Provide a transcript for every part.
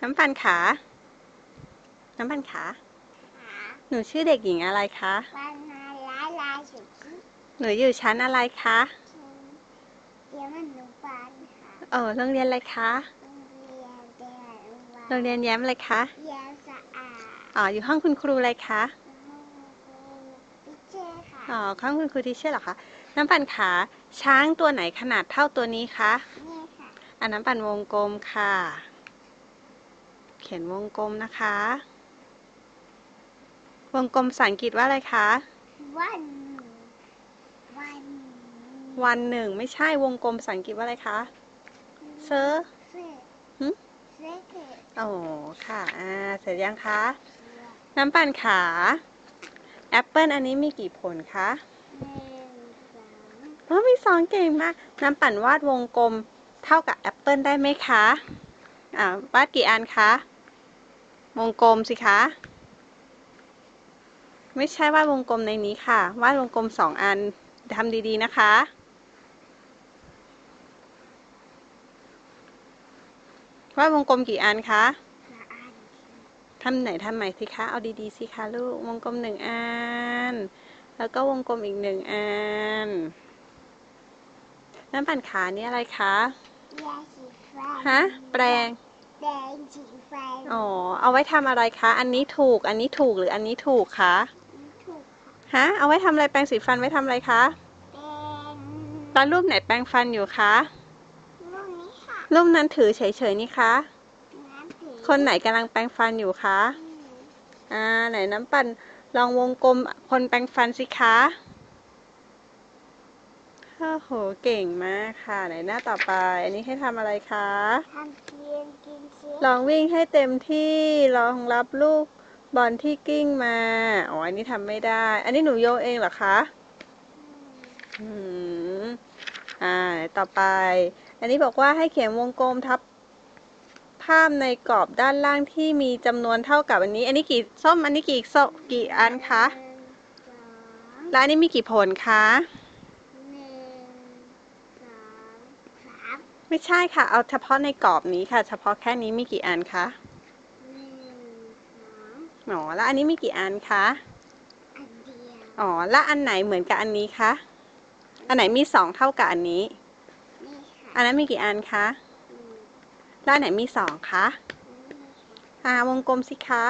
น้ำปันขา น้ำปันขา หนูชื่อเด็กหญิงอะไรคะวันมาลาลาสุดที่หนูอยู่ชั้นอะไรคะฉันเดี๋ยวมันหนูปานค่ะเออโรงเรียนอะไรคะโรงเรียนเดียวโรงเรียนแย้มอะไรคะเรียนสะอาดอ๋ออยู่ห้องคุณครูอะไรคะห้องครูพิเชษค่ะอ๋อห้องคุณครูที่เชื่อเหรอคะ น้ำปันขา ช้างตัวไหนขนาดเท่าตัวนี้คะ นี่ค่ะ อันน้ำปันวงกลมค่ะ เขียนวงกลมนะคะ วงกลมภาษาอังกฤษว่าอะไรคะ วันวันวันหนึ่งไม่ใช่วงกลมภาษาอังกฤษว่าอะไรคะเซอร์เสื้อหึเสื้อเกิดโอ้ค่ะอ่าเสร็จยังคะน้ำปั่นขาแอปเปิลอันนี้มีกี่ผลคะหนึ่งสองโอ้มีสองเก่งมาก น้ำปั่นวาดวงกลมเท่ากับแอปเปิลได้ไหมคะ อ่าวาดกี่อันคะ วงกลมสิคะ ไม่ใช่วาดวงกลมในนี้ค่ะ วาดวงกลมสองอันทำดีๆนะคะ วาดวงกลมกี่อันคะละอันทำไหนทำใหม่สิคะ เอาดีๆสิคะลูก วงกลมหนึ่งอัน แล้วก็วงกลมอีกหนึ่งอัน น้ำปั่นขานี่อะไรคะยาสีฟันฮะ แปรงแดงสีฟันอ๋อ เอาไว้ทำอะไรคะ อันนี้ถูก อันนี้ถูกหรืออันนี้ถูกคะ ถูกค่ะฮะ เอาไว้ทำอะไร แปรงสีฟันไว้ทำอะไรคะ เป็นตอนรูปไหนแปรงฟันอยู่คะรูปนี้ค่ะรูปนั้นถือเฉยๆนี่คะ น้ำผีคนไหนกำลังแปรงฟันอยู่คะอ่า ไหนน้ำปั่นลองวงกลมคนแปรงฟันสิคะ โอ้โห เก่งมากค่ะ ไหนหน้าต่อไป อันนี้ให้ทำอะไรคะ ทำเทียนกินเสียลองวิ่งให้เต็มที่ ลองรับลูกบอลที่กิ้งมา อ๋อ อันนี้ทำไม่ได้ อันนี้หนูโยนเองเหรอคะ อืม อ่า ต่อไป อันนี้บอกว่าให้เขียนวงกลมทับภาพในกรอบด้านล่างที่มีจำนวนเท่ากับอันนี้ อันนี้กี่ส้ม อันนี้กี่ส้มกี่อันคะหนึ่งสองแล้วอันนี้มีกี่ผลคะ หนึ่งสองสาม ไม่ใช่ค่ะ เอาเฉพาะในกรอบนี้ค่ะ เฉพาะแค่นี้มีกี่อันคะหนึ่งสองอ๋อแล้วอันนี้มีกี่อันคะอันเดียวอ๋อแล้วอันไหนเหมือนกับอันนี้คะอันไหนมีสองเท่ากับอันนี้ นี่ค่ะอันนั้นมีกี่อันคะหนึ่งแล้วอันไหนมีสองคะนี่ค่ะอ่าวงกลมสิคะ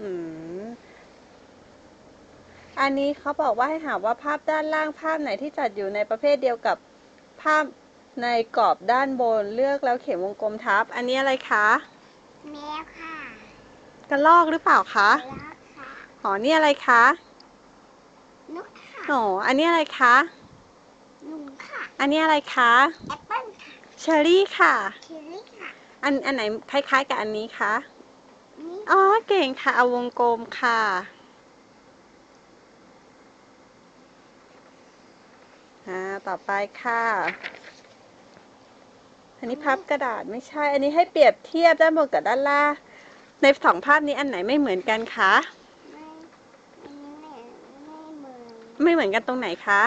อืมอันนี้เขาบอกว่าให้ถามว่าภาพด้านล่างภาพไหนที่จัดอยู่ในประเภทเดียวกับ ภาพในกรอบด้านบนเลือกแล้วเขียนวงกลมทับ อันนี้อะไรคะ แมวค่ะกระลอกหรือเปล่าคะแล้วค่ะอ๋อนี่อะไรคะนกค่ะอ๋ออันนี้อะไรคะลุงค่ะอันนี้อะไรคะแอปเปิ้ลค่ะเชอรี่ค่ะเชอรี่ค่ะ อันอันไหนคล้ายๆกับอันนี้คะนี่อ๋อเก่งค่ะเอาวงกลมค่ะ อ่าต่อไปค่ะ อันนี้พับกระดาษไม่ใช่ อันนี้ให้เปรียบเทียบด้านบนกับด้านล่าง ในสองภาพนี้อันไหนไม่เหมือนกันคะ ไม่อันนี้ไม่ไม่เหมือนไม่เหมือนกันตรงไหนคะ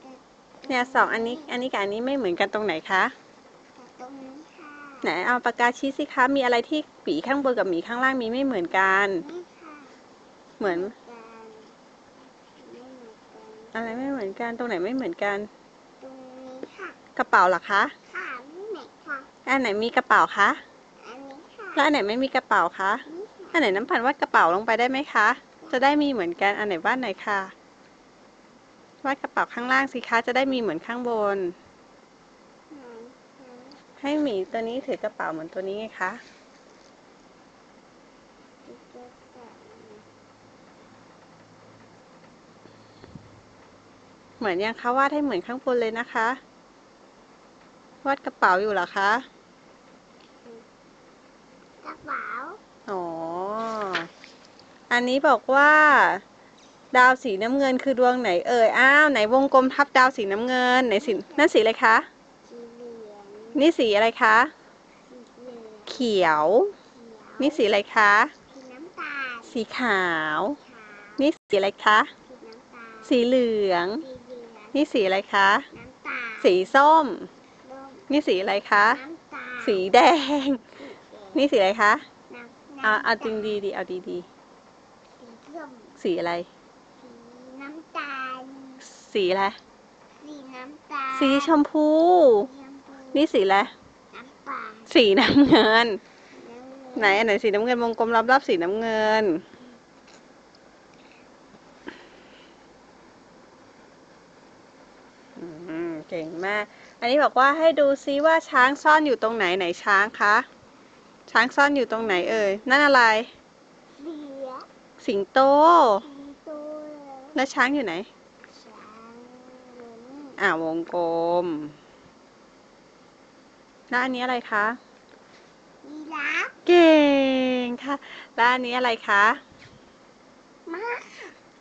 แต่เนี่ยสองอันนี้ อันนี้กับอันนี้ไม่เหมือนกันตรงไหนคะ แต่ตรงนี้ค่ะไหนเอาปากกาชี้สิคะ มีอะไรที่หมีข้างบนกับหมีข้างล่างมีไม่เหมือนกัน นี่ค่ะ เหมือนกันไม่เหมื อนกันอะไรไม่เหมือนกัน ตรงไหนไม่เหมือนกัน ตรงนี้ค่ะ กระเป๋าเหรอคะ ค่ะนี่ไหนค่ะ อันไหนมีกระเป๋าคะ อันนี้ค่ะ แล้วอันไหนไม่มีกระเป๋าคะ นี่ค่ะอันไหนน้ำพันวาดกระเป๋าลงไปได้ไหมคะ จะได้มีเหมือนกัน อันไหนวาดไหนอยค่ะ วาดกระเป๋าข้างล่างสิคะ จะได้มีเหมือนข้างบน ไหนคะให้หมีตัวนี้ถือกระเป๋าเหมือนตัวนี้ไงคะ ติ๊กเกอร์แปะ เหมือนยังคะวาดให้เหมือนข้างบนเลยนะคะ วาดกระเป๋าอยู่เหรอคะกระเป๋าอ๋ออันนี้บอกว่า ดาวสีน้ำเงินคือดวงไหนเอ่ยอ้าวไหนวงกลมทับดาวสีน้ำเงินไหนสีนั่นสีอะไรคะสีเหลืองนี่สีอะไรคะสีเหลืองเขียวเขียว นี่สีอะไรคะสีน้ำตาลสีขาวขาวนี่สีอะไรคะสีน้ำตาลสีเหลืองสีเหลือง นี่สีอะไรคะ น้ำตาลสีส้ม ส้มนี่สีอะไรคะ น้ำสีแดงสีแดง นี่สีอะไรคะน้ำเอาน้ำเอาจริงตลดีดีเอาดีดีสีส้มสีอะไร สีน้ำตาล สีอะไร สีน้ำตาลสีชมพู สีชมพูนี่สีอะไร น้ำตาลสีน้ำเงิน น้ำไหนอันไหนสีน้ำเงินวงกลมรอบรอบๆสีน้ำเงิน อืม เก่งมาก อันนี้บอกว่าให้ดูซิว่าช้างซ่อนอยู่ตรงไหนไหนช้างคะ ช้างซ่อนอยู่ตรงไหนเอ่ย นั่นอะไร เสือสิงโตสีตัวแล้วช้างอยู่ไหน ช้างอยู่นี่อ่าวงกลม แล้วอันนี้อะไรคะยีราฟเก่งค่ะ แล้วอันนี้อะไรคะม้า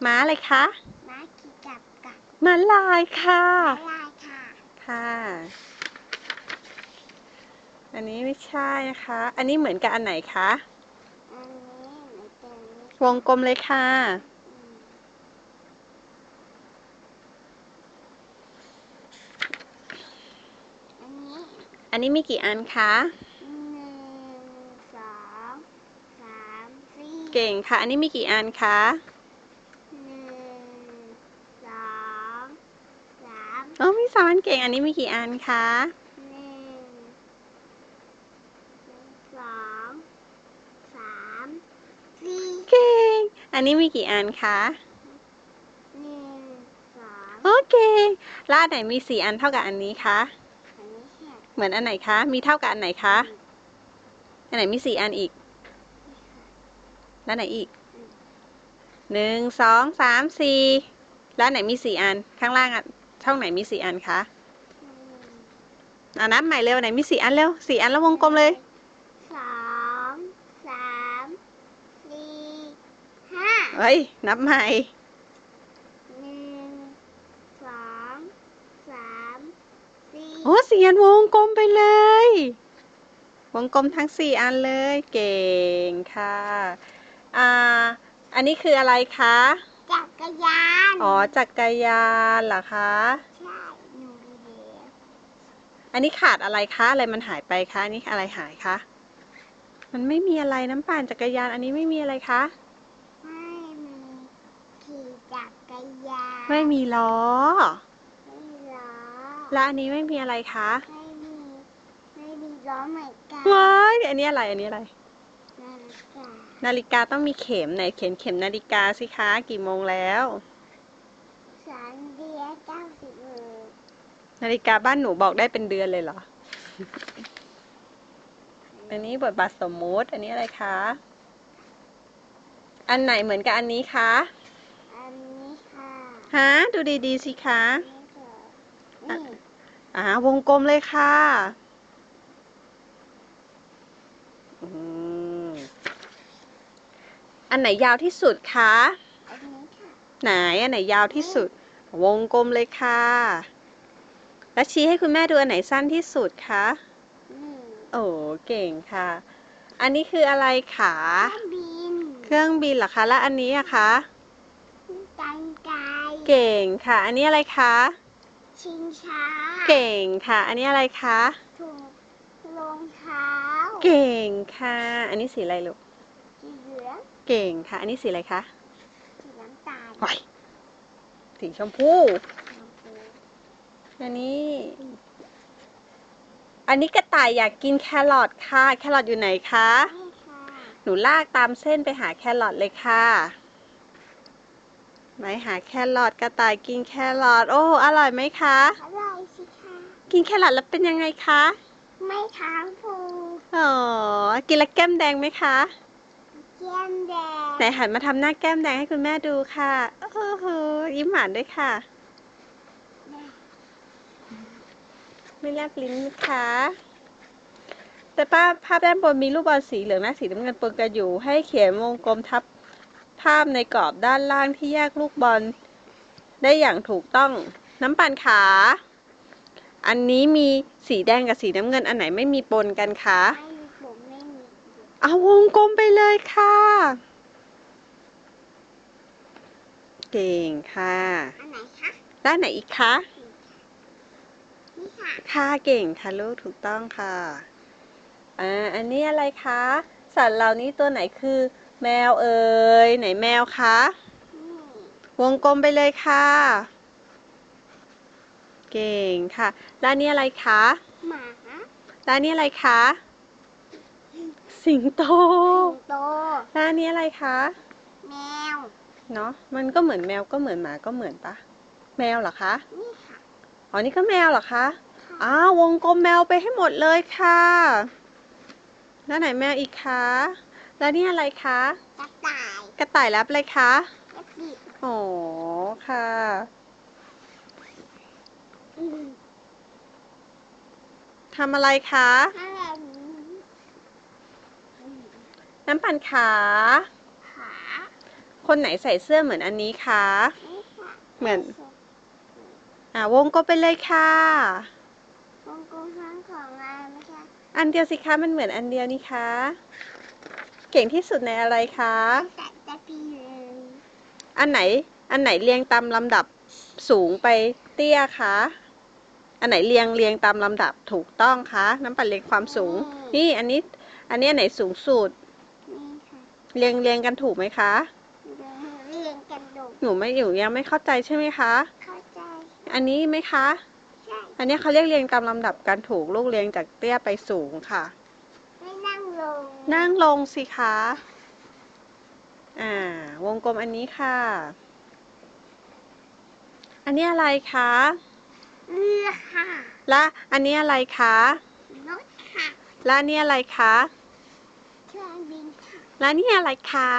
ม้าอะไรคะ ม้าขี่จับกับม้าลายค่ะ ม้าลาย ค่ะค่ะ อันนี้ไม่ใช่นะคะ อันนี้เหมือนกับอันไหนคะ อันนี้เหมือนเป็นวงกลมเลยค่ะอืมอันนี้อันนี้มีกี่อันคะ หนึ่งสองสามสี่เก่งค่ะ อันนี้มีกี่อันคะ หนึ่งสองสาม อ๋อมีสามอันเก่งอันนี้มีกี่อันคะหนึ่งสองสามสี่เก่งอันนี้มีกี่อันคะหนึ่งสองโอเคแล้วอันไหนมีสี่อันเท่ากับอันนี้คะอันนี้ค่ะเหมือนอันไหนคะมีเท่ากับอันไหนคะอันไหนมีสี่อันอีกแล้วไหนอีกหนึ่งสองสามสี่แล้วไหนมีสี่อันข้างล่างอะ ช่องไหนมีสี่อันคะหนึ่งอ่านับใหม่เร็วไหนมีสี่อันเร็วสี่อันแล้ววงกลมเลยสองสามสี่ห้าเฮ้ย นับใหม่หนึ่งสองสามสี่โอ้สี่อันวงกลมไปเลย วงกลมทั้งสี่อันเลย เก่งค่ะ อ่า อันนี้คืออะไรคะจักร ยาน อ๋อ จักรยานเหรอคะ ใช่ หนูดีเดียวอันนี้ขาดอะไรคะ อะไรมันหายไปคะ อันนี้อะไรหายคะ มันไม่มีอะไรน้ำปั่นจักรยาน อันนี้ไม่มีอะไรคะ ไม่มีขี่จักรยานไม่มีล้อ ไม่มีล้อแล้วอันนี้ไม่มีอะไรคะ ไม่มี ไม่มีล้อเหมือนกันว้ายอันนี้อะไร อันนี้อะไร นาฬิกานาฬิกาต้องมีเข็มไหนเข็มเข็มนาฬิกาสิคะ กี่โมงแล้วสามเดียเก้าสิบโมงนาฬิกาบ้านหนูบอกได้เป็นเดือนเลยเหรอ อันนี้บทบาทสมมุติ อันนี้อะไรคะ อันไหนเหมือนกับอันนี้คะ อันนี้ค่ะฮะดูดีๆสิคะนี่ค่ะนี่อ่าวงกลมเลยค่ะ อืม อันไหนยาวที่สุดคะ อันนี้ค่ะไหนอันไหนยาวที่สุด วงกลมเลยค่ะ แล้วชี้ให้คุณแม่ดูอันไหนสั้นที่สุดคะนี่โอ้เก่งค่ะ อันนี้คืออะไรคะเครื่องบินเครื่องบินเหรอคะ แล้วอันนี้อะคะ กันไกรเก่งค่ะ อันนี้อะไรคะ ชิงช้าเก่งค่ะ อันนี้อะไรคะ ถุงรองเท้า เก่งค่ะ อันนี้สีอะไรลูกสีเหลือง เก่งค่ะ อันนี้สีอะไรคะสีน้ำตาลว้ายสีชมพูอันนี้ อันนี้กระต่ายอยากกินแครอทค่ะ แครอทอยู่ไหนคะนี่ค่ะหนูลากตามเส้นไปหาแครอทเลยค่ะไหนหาแครอทกระต่ายกินแครอทโอ้อร่อยไหมคะ อร่อยสิคะกินแครอทแล้วเป็นยังไงคะ ไม่ค้างผูอ๋อ กินแล้วแก้มแดงไหมคะ เจียมแดง ไหนหันมาทำหน้าแก้มแดงให้คุณแม่ดูค่ะโอ้โหยิ้มหวานด้วยค่ะ ไม่แลบลิ้นนะคะ แต่ป้าภาพด้านบนมีลูกบอลสีเหลืองและสีน้ำเงินปนกันอยู่ ให้เขียนวงกลมทับภาพในกรอบด้านล่างที่แยกลูกบอล ได้อย่างถูกต้อง น้ำปั่นขา อันนี้มีสีแดงกับสีน้ำเงินอันไหนไม่มีปนกันคะไม่มี เอาวงกลมไปเลยค่ะ เก่งค่ะ อันไหนคะด้านไหนอีกคะ นี่ค่ะค่ะเก่งค่ะลูกถูกต้องค่ะอ่าอันนี้อะไรคะ สัตว์เหล่านี้ตัวไหนคือ แมวเอ่ยไหนแมวคะ นี่วงกลมไปเลยค่ะ เก่งค่ะแล้วอันนี่อะไรคะหมาแล้วอันนี่อะไรคะ สิงโตสิงโตแล้วอันนี้อะไรคะ แมว เนาะมันก็เหมือนแมวก็เหมือนหมาก็เหมือนปะ แมวเหรอคะ นี่ค่ะ อ๋อ นี่ก็แมวเหรอคะ อ้าววงกลมแมวไปให้หมดเลยค่ะแล้วไหนแมวอีกคะ แล้วนี่อะไรคะ กระต่าย กระต่ายรับอะไรคะกระปิดอ๋อ ค่ะอืมทำอะไรคะอะไรนี้อืม น้ำปั่นขาขาคนไหนใส่เสื้อเหมือนอันนี้คะนี่ค่ะเหมือน อ่าวงกลมไปเลยค่ะวงกลมข้างของอะไรไหมคะอันเดียวสิคะมันเหมือนอันเดียวนี่คะ เก่งที่สุดในอะไรคะแต่แต่พีเลยอันไหนอันไหนเรียงตามลำดับสูงไปเตี้ยคะ อันไหนเรียงเรียงตามลำดับถูกต้องคะ น้ำปั่นเรียงความสูง นี่อันนี้ อันนี้อันไหนสูงสุดนี่ค่ะ เรียงเรียงกันถูกไหมคะเดินเรียงกันดูหนูไม่อยู่ยังไม่เข้าใจใช่ไหมคะ เข้าใจ อันนี้ไหมคะ ใช่ อันนี้เขาเรียกเรียงตามลำดับการถูกลูกเรียงจากเตี้ยไปสูงค่ะ ไม่นั่งลง นั่งลงสิคะ อ่า วงกลมอันนี้ค่ะ อันนี้อะไรคะเรือค่ะ และอันนี้อะไรคะ รถค่ะ และอันนี้อะไรคะ เครื่องบินค่ะ และนี่อะไรคะ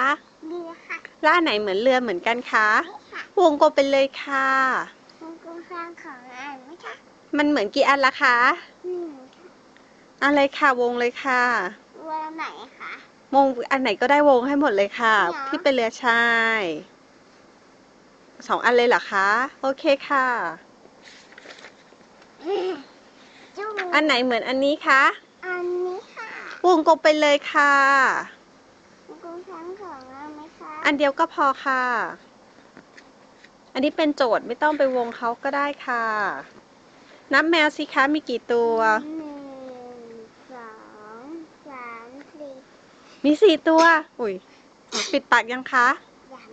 เรือค่ะและอันไหนเหมือนเรือเหมือนกันคะนี่ค่ะวงกลมไปเลยค่ะวงกลมข้างของอะไรไหมคะมันเหมือนกี่อันละคะนี่ค่ะอะไรค่ะวงเลยค่ะเรือไหนคะวงอันไหนก็ได้วงให้หมดเลยค่ะเหรอที่เป็นเรือชายสองอันเลยเหรอคะ โอเคค่ะ จุ้งอันไหนเหมือนอันนี้คะ อันนี้ค่ะ วงกลมไปเลยค่ะ อันเดียวก็พอค่ะ อันนี้เป็นโจทย์ไม่ต้องไปวงเขาก็ได้ค่ะ นับแมวสิคะมีกี่ตัว หนึ่งสองสามสี่มีสี่ตัว อุ้ย ปิดปากยังคะอย่าง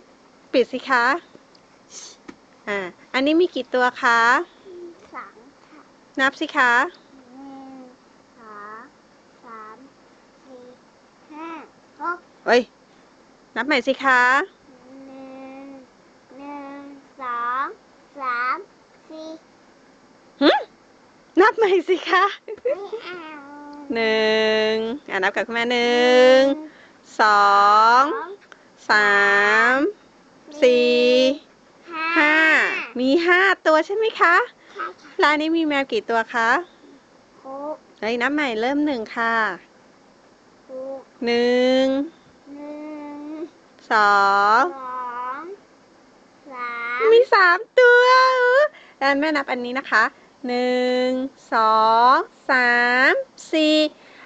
ปิดสิคะ อ่า อันนี้มีกี่ตัวคะ สองค่ะนับสิคะ หนึ่งสองสามสี่ห้าหกเอ้ย นับใหม่สิคะหนึ่งหนึ่งสองสามสี่หึนับใหม่สิคะไม่เอาหนึ่งอ่านับกับคุณแม่หนึ่งสองสามสี่ห้ามีห้าตัวใช่ไหมคะใช่ค่ะร้านนี้มีแมวกี่ตัวคะหกเฮ้ยนับใหม่เริ่มหนึ่งค่ะหกหนึ่งหนึ่ง สองสองสามมีสามตัวแล้วแม่นับอันนี้นะคะหนึ่งสองสามสี่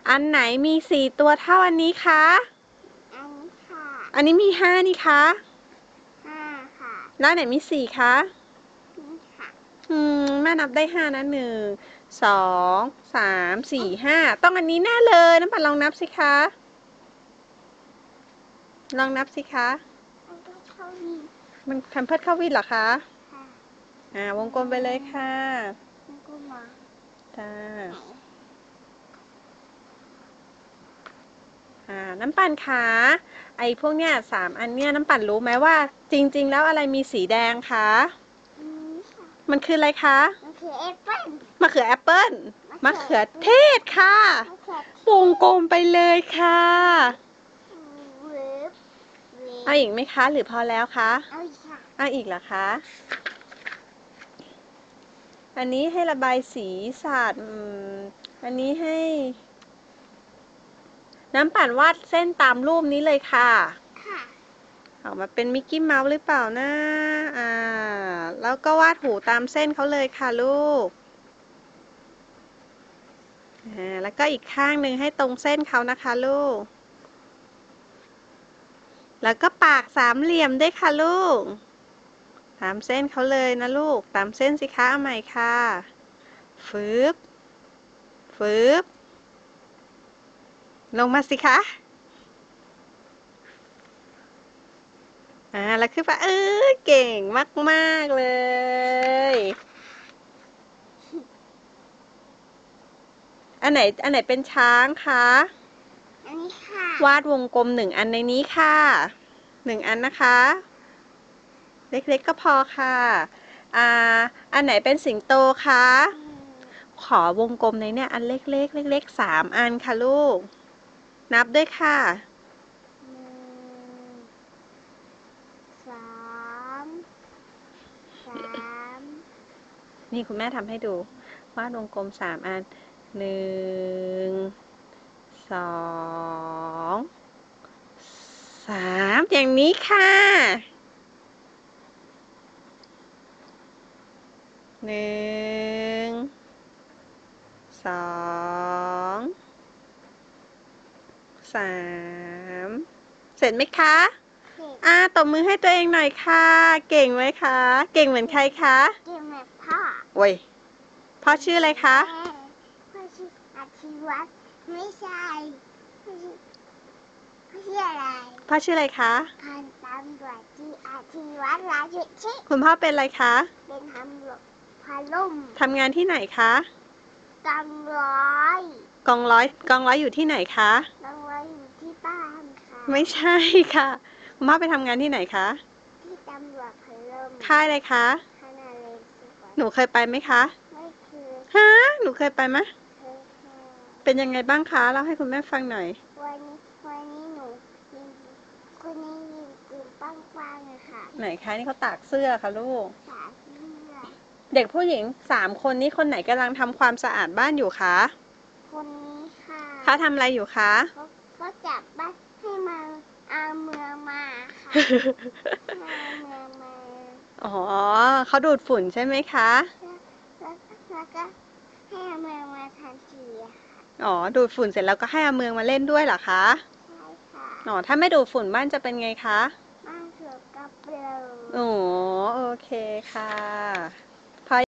อันไหนมีสี่ตัวเท่าอันนี้คะอันนี้ค่ะ อันนี้มีห้านี่คะห้าค่ะ แล้วไหนมีสี่คะนี่ค่ะ อืมแม่นับได้ห้านะหนึ่งสองสามสี่ห้าต้องอันนี้แน่เลยน้ำปันลองนับสิคะ ลองนับสิคะอันก็เท่านี้มันทำเพื่อเข้าวินเหรอคะ ค่ะอ่าวงกลมไปเลยค่ะมันก็มาจ้าไหนอ่าน้ำปั่นขาไอ้พวกเนี้ยสามอันเนี้ยน้ำปั่นรู้ไหมว่า จริง ๆ แล้วอะไรมีสีแดงคะอันนี้ค่ะมันคืออะไรคะ มันคือแอปเปิ้ลมะเขือแอปเปิ้ลมะเขือเทศค่ะ มันคือ วงกลมไปเลยค่ะเวิร์บ เวิร์บเอาอีกไหมคะ หรือพอแล้วคะเอาอีกค่ะเอาอีกเหรอคะ อันนี้ให้ระบายสีศาสตร์อืมอันนี้ให้ น้ำปั่นวาดเส้นตามรูปนี้เลยค่ะค่ะออกมาเป็นมิกกี้เมาส์หรือเปล่านะอ่า แล้วก็วาดหูตามเส้นเขาเลยค่ะลูกอ่าแล้วก็อีกข้างหนึ่งให้ตรงเส้นเขานะคะลูก แล้วก็ปากสามเหลี่ยมด้วยค่ะลูก ตามเส้นเขาเลยนะลูก ตามเส้นสิคะเอาใหม่ค่ะ ฟืบ ฟืบ ลงมาสิคะ อ่า แล้วขึ้นไปเออเก่งมาก ๆ เลยอันไหน อันไหนเป็นช้างคะ อันนี้ค่ะ วาดวงกลมหนึ่งอันในนี้ค่ะหนึ่งอันนะคะ เล็กๆก็พอค่ะอ่าอันไหนเป็นสิงโตคะอืมขอวงกลมในเนี่ยอันเล็กๆเล็กๆสามอันค่ะลูก นับด้วยค่ะหนึ่งสามสามนี่คุณแม่ทำให้ดูวาดวงกลมสามอันหนึ่ง สองสามอย่างนี้ค่ะหนึ่งสองสามเสร็จไหมคะเด็กอ่าตบมือให้ตัวเองหน่อยค่ะ เก่งไหมคะ เก่งเหมือนใครคะ เก่งแบบพ่อโอ้ยพ่อชื่ออะไรคะแม่พ่อชื่ออาชีวัตร ไม่ใช่พ่อชื่อพ่อชื่ออะไรพ่อชื่ออะไรคะ พันตำรวจที่อาชีวัตรราชุชิคุณพ่อเป็นอะไรคะเป็นตำรวจพาลุ่มทำงานที่ไหนคะตำร้อยกองร้อยกองร้อยอยู่ที่ไหนคะ ตำร้อยอยู่ที่บ้านค่ะไม่ใช่ค่ะ คุณพ่อไปทำงานที่ไหนคะ ที่ตำรวจพาลุ่มค่ายอะไรคะคณะเลนสุวรรณหนูเคยไปไหมคะ ไม่เคยฮะ หนูเคยไปไหมเคยค่ะ เป็นยังไงบ้างคะเล่าให้คุณแม่ฟังหน่อย วันนี้วันนี้หนูยิงคนนี้ยิงปืนปังปังเลยค่ะไหนคะนี่เขาตากเสื้อค่ะลูก สาเลือดเด็กผู้หญิงสามคนนี้คนไหนกำลังทำความสะอาดบ้านอยู่คะคนนี้ค่ะเขาทำอะไรอยู่คะ เขาเขาจับบ้านให้มาเอาเมืองมาค่ะให้เอาเมืองมาอ๋อเขาดูดฝุ่นใช่ไหมคะ แล้วแล้วก็ให้เอาเมืองมาทันที อะค่ะอ๋อ ดูดฝุ่นเสร็จแล้วก็ให้เอาเมืองมาเล่นด้วยเหรอคะใช่ค่ะอ๋อถ้าไม่ดูดฝุ่นบ้านจะเป็นไงคะบ้านสวยกับเปลวอ๋อโอเคค่ะ